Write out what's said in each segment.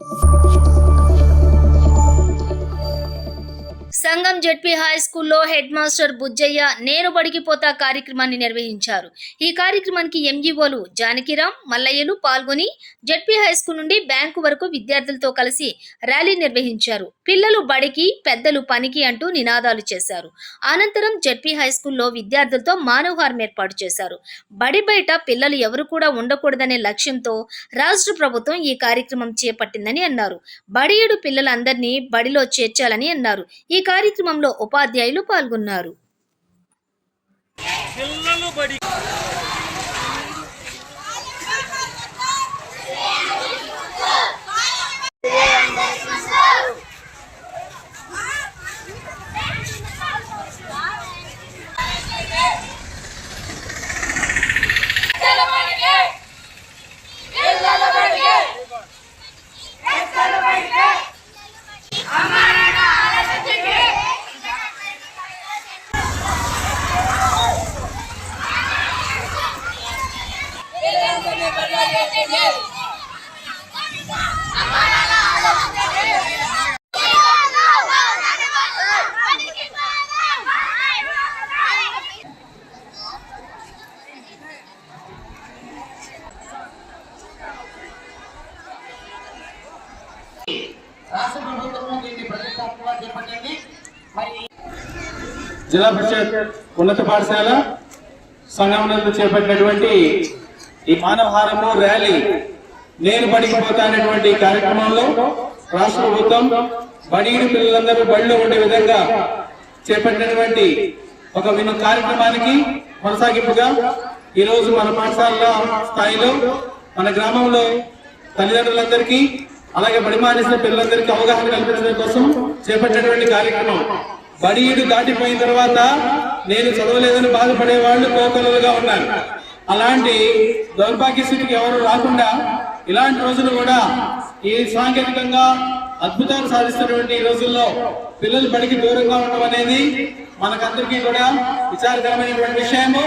you Sangam ZP high స్కూల్లో head master Bujjaiah నేను బడికిపోతా కార్యక్రమాన్ని నిర్వహించారు. ఈ కార్యక్రమానికి ఎంఈఓలు జానకిరామ్ మల్లయ్యలు పాల్గొని జెడ్పీ హై స్కూల్ నుండి బ్యాంకు వరకు విద్యార్థులతో కలిసి ర్యాలీ నిర్వహించారు. పిల్లలు బడికి పెద్దలు పనికి అంటూ నినాదాలు చేశారు. అనంతరం జెడ్పీ హై స్కూల్లో విద్యార్థులతో మానవహారం ఏర్పాటు చేశారు. బడి బయట పిల్లలు ఎవరు కూడా ఉండకూడదనే లక్ష్యంతో రాష్ట్ర ప్రభుత్వం ఈ కార్యక్రమం చేపట్టిందని అన్నారు. బడియుడు పిల్లలందరినీ బడిలో చేర్చాలని అన్నారు. ఈ కార్యక్రమంలో ఉపాధ్యాయులు పాల్గొన్నారు. రాష్ట్ర ప్రభుత్వం దీన్ని ప్రతిష్టాత్మకంగా చేపట్టింది మరి జిల్లా పరిషత్ ఉన్నత పాఠశాల సంఘంలో చేపట్టినటువంటి ఈ మానవహారము ర్యాలీ. నేను బడికి పోతానటువంటి కార్యక్రమంలో రాష్ట్ర ప్రభుత్వం బడిగిన పిల్లలందరూ బడిలో ఉండే విధంగా చేపట్టినటువంటి ఒక విన కార్యక్రమానికి కొనసాగింపుగా ఈరోజు మన పాఠశాల స్థాయిలో మన గ్రామంలో తల్లిదండ్రులందరికీ అలాగే బడి మానేసిన పిల్లలందరికీ అవగాహన కల్పించడం కోసం చేపట్టినటువంటి కార్యక్రమం. బడియుడు దాటిపోయిన తర్వాత నేను చదవలేదని బాధపడే వాళ్ళు కోకొలలుగా ఉన్నారు. అలాంటి దౌర్భాగ్య స్థితికి ఎవరు రాకుండా ఇలాంటి రోజులు కూడా ఈ సాంకేతికంగా అద్భుతాలు సాధిస్తున్నటువంటి ఈ రోజుల్లో పిల్లలు బడికి దూరంగా ఉండడం అనేది మనకందరికీ కూడా విచారకరమైనటువంటి విషయము.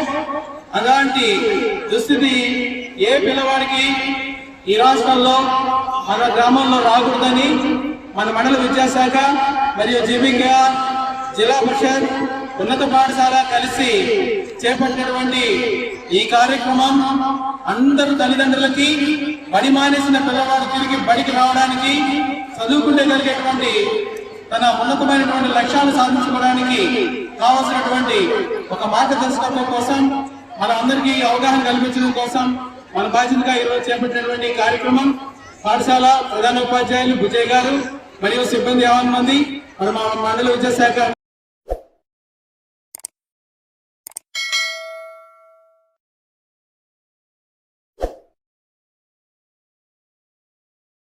అలాంటి దుస్థితి ఏ పిల్లవాడికి ఈ రాష్ట్రంలో మన గ్రామంలో రాకూడదని మన మండల విద్యాశాఖ మరియు జీవిక జిల్లా పరిషత్ ఉన్నత పాఠశాల కలిసి చేపట్టినటువంటి ఈ కార్యక్రమం అందరు తల్లిదండ్రులకి బడి మానేసిన పిల్లవాడు తిరిగి బడికి రావడానికి చదువుకుంటే జరిగేటువంటి తన ఉన్నతమైనటువంటి లక్ష్యాలు సాధించుకోవడానికి కావలసినటువంటి ఒక మార్గదర్శకత్వం కోసం మన అందరికీ అవగాహన కల్పించడం కోసం మన బాధ్యతగా ఈరోజు చేపట్టినటువంటి కార్యక్రమం. పాఠశాల ప్రధాన ఉపాధ్యాయులు బుజయ్ గారు మరియు సిబ్బంది యావన్ మంది మరి మా మండల విద్యాశాఖ